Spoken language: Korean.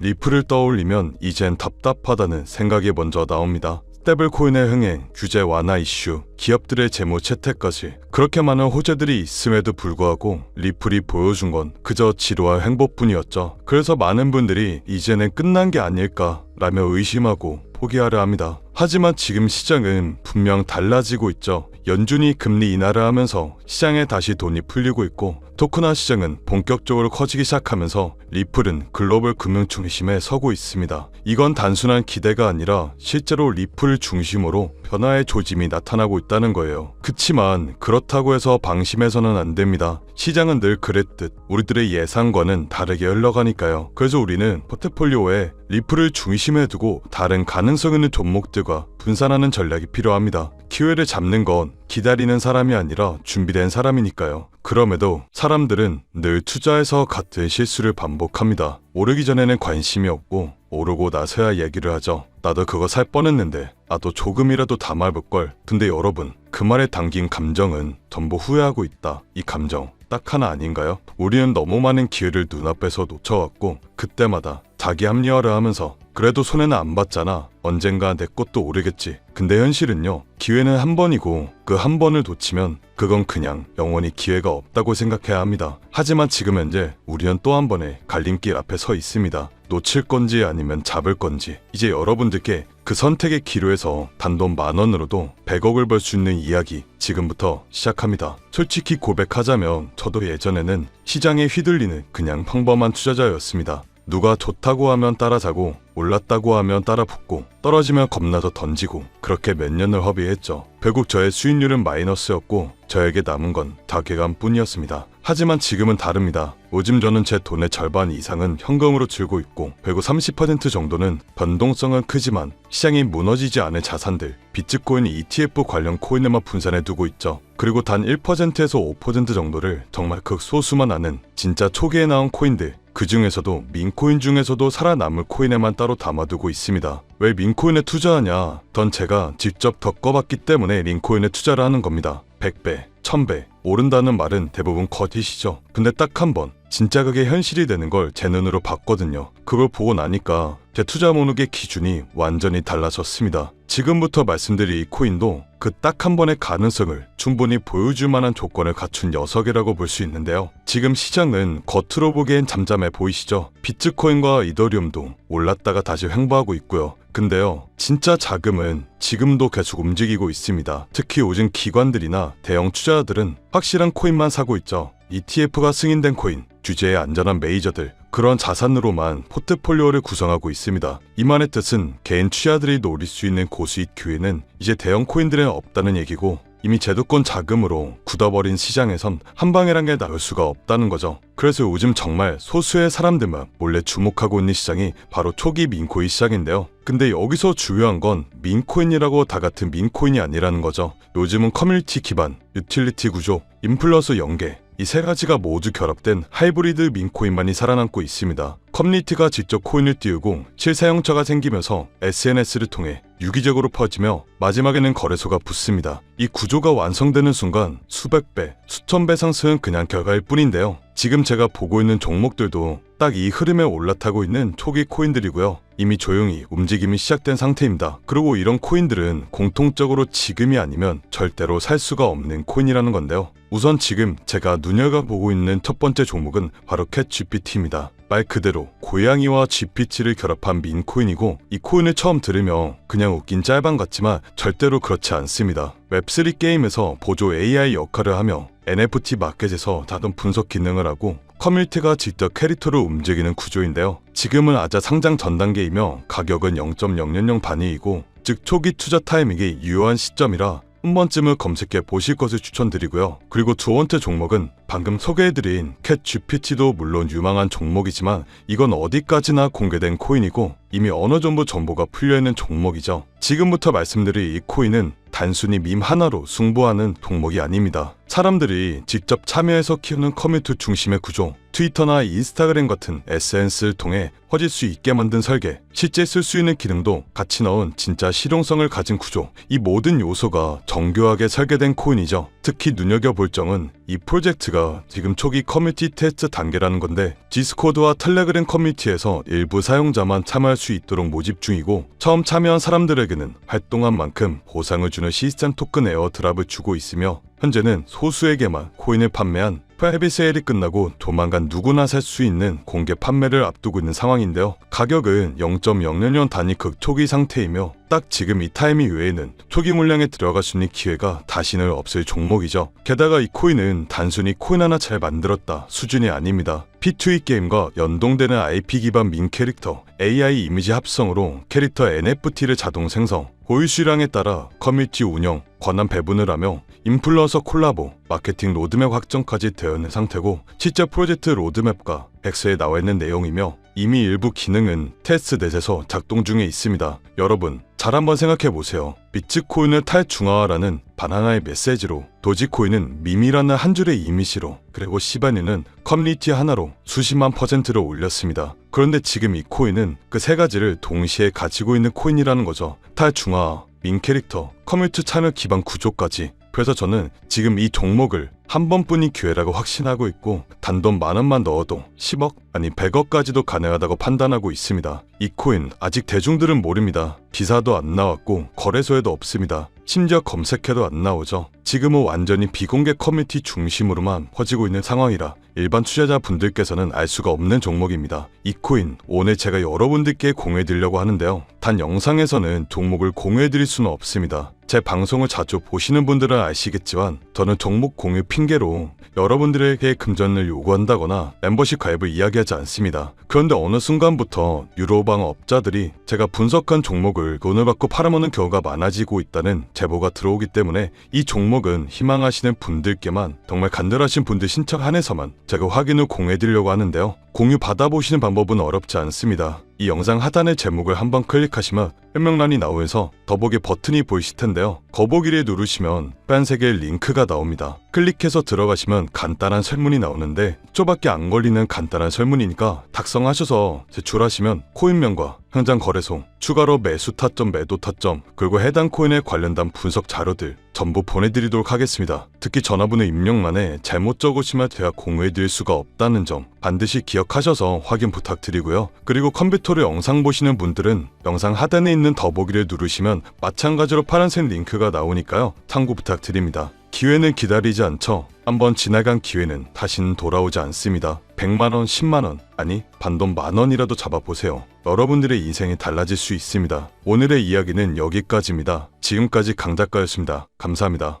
리플을 떠올리면 이젠 답답하다는 생각이 먼저 나옵니다. 스테블 코인의 흥행, 규제 완화 이슈, 기업들의 재무 채택까지 그렇게 많은 호재들이 있음에도 불구하고 리플이 보여준 건 그저 지루와 행보뿐이었죠. 그래서 많은 분들이 이제는 끝난 게 아닐까 라며 의심하고 포기하려 합니다. 하지만 지금 시장은 분명 달라지고 있죠. 연준이 금리 인하를 하면서 시장에 다시 돈이 풀리고 있고 토크나 시장은 본격적으로 커지기 시작하면서 리플은 글로벌 금융 중심에 서고 있습니다. 이건 단순한 기대가 아니라 실제로 리플 중심으로 변화의 조짐이 나타나고 있다는 거예요. 그치만 그렇다고 해서 방심해서는 안 됩니다. 시장은 늘 그랬듯 우리들의 예상과는 다르게 흘러가니까요. 그래서 우리는 포트폴리오에 리플을 중심에 두고 다른 가능성 있는 종목들과 분산하는 전략이 필요합니다. 기회를 잡는 건 기다리는 사람이 아니라 준비된 사람이니까요. 그럼에도 사람들은 늘 투자에서 같은 실수를 반복합니다. 오르기 전에는 관심이 없고 오르고 나서야 얘기를 하죠. 나도 그거 살 뻔했는데 나도 조금이라도 담아볼 걸. 근데 여러분 그 말에 담긴 감정은 전부 후회하고 있다. 이 감정 딱 하나 아닌가요? 우리는 너무 많은 기회를 눈앞에서 놓쳐왔고 그때마다 자기 합리화를 하면서 그래도 손해는 안 봤잖아. 언젠가 내 것도 오르겠지. 근데 현실은요. 기회는 한 번이고 그 한 번을 놓치면 그건 그냥 영원히 기회가 없다고 생각해야 합니다. 하지만 지금 현재 우리는 또 한 번의 갈림길 앞에 서 있습니다. 놓칠 건지 아니면 잡을 건지 이제 여러분들께 그 선택의 기로에서 단돈 만 원으로도 100억을 벌 수 있는 이야기 지금부터 시작합니다. 솔직히 고백하자면 저도 예전에는 시장에 휘둘리는 그냥 평범한 투자자였습니다. 누가 좋다고 하면 따라자고 올랐다고 하면 따라 붙고 떨어지면 겁나서 던지고 그렇게 몇 년을 허비했죠. 결국 저의 수익률은 마이너스였고 저에게 남은 건 자괴감 뿐이었습니다. 하지만 지금은 다릅니다. 요즘 저는 제 돈의 절반 이상은 현금으로 들고 있고 결국 30% 정도는 변동성은 크지만 시장이 무너지지 않을 자산들 비트코인 ETF 관련 코인에만 분산해 두고 있죠. 그리고 단 1%에서 5% 정도를 정말 극소수만 아는 진짜 초기에 나온 코인들 그 중에서도 민코인 중에서도 살아남을 코인에만 따로 담아두고 있습니다. 왜 민코인에 투자하냐? 전 제가 직접 겪어봤기 때문에 민코인에 투자를 하는 겁니다. 100배, 1000배, 오른다는 말은 대부분 거짓이죠. 근데 딱 한 번, 진짜 그게 현실이 되는 걸 제 눈으로 봤거든요. 그걸 보고 나니까 제 투자 목록의 기준이 완전히 달라졌습니다. 지금부터 말씀드릴 이 코인도 그 딱 한 번의 가능성을 충분히 보여줄 만한 조건을 갖춘 녀석이라고 볼 수 있는데요. 지금 시장은 겉으로 보기엔 잠잠해 보이시죠? 비트코인과 이더리움도 올랐다가 다시 횡보하고 있고요. 근데요, 진짜 자금은 지금도 계속 움직이고 있습니다. 특히 요즘 기관들이나 대형 투자자들은 확실한 코인만 사고 있죠. ETF가 승인된 코인, 규제에 안전한 메이저들, 그런 자산으로만 포트폴리오를 구성하고 있습니다. 이 말의 뜻은 개인 투자들이 노릴 수 있는 고수익 기회는 이제 대형 코인들에 없다는 얘기고 이미 제도권 자금으로 굳어버린 시장에선 한 방이란 게 나올 수가 없다는 거죠. 그래서 요즘 정말 소수의 사람들만 몰래 주목하고 있는 시장이 바로 초기 민코인 시장인데요. 근데 여기서 중요한 건 민코인이라고 다 같은 민코인이 아니라는 거죠. 요즘은 커뮤니티 기반, 유틸리티 구조, 인플러스 연계, 이세 가지가 모두 결합된 하이브리드 민코인만이 살아남고 있습니다. 커뮤니티가 직접 코인을 띄우고 실사용처가 생기면서 SNS를 통해 유기적으로 퍼지며 마지막에는 거래소가 붙습니다. 이 구조가 완성되는 순간 수백 배, 수천 배 상승은 그냥 결과일 뿐인데요. 지금 제가 보고 있는 종목들도 딱 이 흐름에 올라타고 있는 초기 코인들이고요. 이미 조용히 움직임이 시작된 상태입니다. 그리고 이런 코인들은 공통적으로 지금이 아니면 절대로 살 수가 없는 코인이라는 건데요. 우선 지금 제가 눈여겨보고 있는 첫 번째 종목은 바로 캣GPT입니다. 말 그대로 고양이와 GPT를 결합한 민코인이고 이 코인을 처음 들으면 그냥 웃긴 짤방 같지만 절대로 그렇지 않습니다. 웹3 게임에서 보조 AI 역할을 하며 NFT 마켓에서 자동 분석 기능을 하고 커뮤니티가 직접 캐릭터로 움직이는 구조인데요. 지금은 아자 상장 전 단계이며 가격은 0.000 단위이고 즉 초기 투자 타이밍이 유효한 시점이라 한 번쯤은 검색해 보실 것을 추천드리고요. 그리고 두 번째 종목은 방금 소개해드린 캣 GPT도 물론 유망한 종목이지만 이건 어디까지나 공개된 코인이고 이미 어느 정도 정보가 풀려있는 종목이죠. 지금부터 말씀드릴 이 코인은 단순히 밈 하나로 승부하는 종목이 아닙니다. 사람들이 직접 참여해서 키우는 커뮤니티 중심의 구조, 트위터나 인스타그램 같은 SNS를 통해 퍼질 수 있게 만든 설계, 실제 쓸 수 있는 기능도 같이 넣은 진짜 실용성을 가진 구조, 이 모든 요소가 정교하게 설계된 코인이죠. 특히 눈여겨볼 점은 이 프로젝트가 지금 초기 커뮤니티 테스트 단계라는 건데 디스코드와 텔레그램 커뮤니티에서 일부 사용자만 참여할 수 있도록 모집 중이고 처음 참여한 사람들에게는 활동한 만큼 보상을 주는 시스템 토큰 에어드랍을 주고 있으며 현재는 소수에게만 코인을 판매한 프라이빗 세일이 끝나고 조만간 누구나 살 수 있는 공개 판매를 앞두고 있는 상황인데요. 가격은 0.0년년 단위 극초기 상태이며 딱 지금 이 타이밍 외에는 초기 물량에 들어갈 수 있는 기회가 다시는 없을 종목이죠. 게다가 이 코인은 단순히 코인 하나 잘 만들었다 수준이 아닙니다. P2E 게임과 연동되는 IP 기반 민 캐릭터, AI 이미지 합성으로 캐릭터 NFT를 자동 생성, 보유 수량에 따라 커뮤니티 운영, 권한 배분을 하며 인플루언서 콜라보, 마케팅 로드맵 확정까지 되어 있는 상태고 실제 프로젝트 로드맵과 백서에 나와 있는 내용이며 이미 일부 기능은 테스트넷에서 작동 중에 있습니다. 여러분 잘 한번 생각해 보세요. 비트코인을 탈중화하라는 바나나의 메시지로 도지코인은 밈이라는 한 줄의 이미지로 그리고 시바니는 커뮤니티 하나로 수십만 퍼센트를 올렸습니다. 그런데 지금 이 코인은 그 세 가지를 동시에 가지고 있는 코인이라는 거죠. 탈중화, 민 캐릭터, 커뮤니티 채널 기반 구조까지. 그래서 저는 지금 이 종목을 한 번뿐인 기회라고 확신하고 있고 단돈 만 원만 넣어도 10억 아니 100억까지도 가능하다고 판단하고 있습니다. 이 코인 아직 대중들은 모릅니다. 기사도 안 나왔고 거래소에도 없습니다. 심지어 검색해도 안 나오죠. 지금은 완전히 비공개 커뮤니티 중심으로만 퍼지고 있는 상황이라 일반 투자자 분들께서는 알 수가 없는 종목입니다. 이 코인 오늘 제가 여러분들께 공유해 드리려고 하는데요. 단 영상에서는 종목을 공유해 드릴 수는 없습니다. 제 방송을 자주 보시는 분들은 아시겠지만 저는 종목 공유 핑계로 여러분들에게 금전을 요구한다거나 멤버십 가입을 이야기하지 않습니다. 그런데 어느 순간부터 유로방 업자들이 제가 분석한 종목을 돈을 받고 팔아먹는 경우가 많아지고 있다는 제보가 들어오기 때문에 이 종목은 희망하시는 분들께만 정말 간절하신 분들 신청 한해서만 제가 확인을 공유해드리려고 하는데요. 공유 받아보시는 방법은 어렵지 않습니다. 이 영상 하단의 제목을 한번 클릭하시면 설명란이 나오면서 더보기 버튼이 보이실 텐데요. 더보기를 누르시면 빨간색의 링크가 나옵니다. 클릭해서 들어가시면 간단한 설문이 나오는데 쪼밖에 안 걸리는 간단한 설문이니까 작성하셔서 제출하시면 코인명과 현장 거래소, 추가로 매수 타점, 매도 타점, 그리고 해당 코인에 관련된 분석 자료들 전부 보내드리도록 하겠습니다. 특히 전화번호 입력란에 잘못 적으시면 제가 공유해드릴 수가 없다는 점 반드시 기억하셔서 확인 부탁드리고요. 그리고 컴퓨터로 영상 보시는 분들은 영상 하단에 있는 더보기를 누르시면 마찬가지로 파란색 링크가 나오니까요. 참고 부탁드립니다. 기회는 기다리지 않죠. 한번 지나간 기회는 다시는 돌아오지 않습니다. 100만원, 10만원, 아니, 반돈 만원이라도 잡아보세요. 여러분들의 인생이 달라질 수 있습니다. 오늘의 이야기는 여기까지입니다. 지금까지 강작가였습니다. 감사합니다.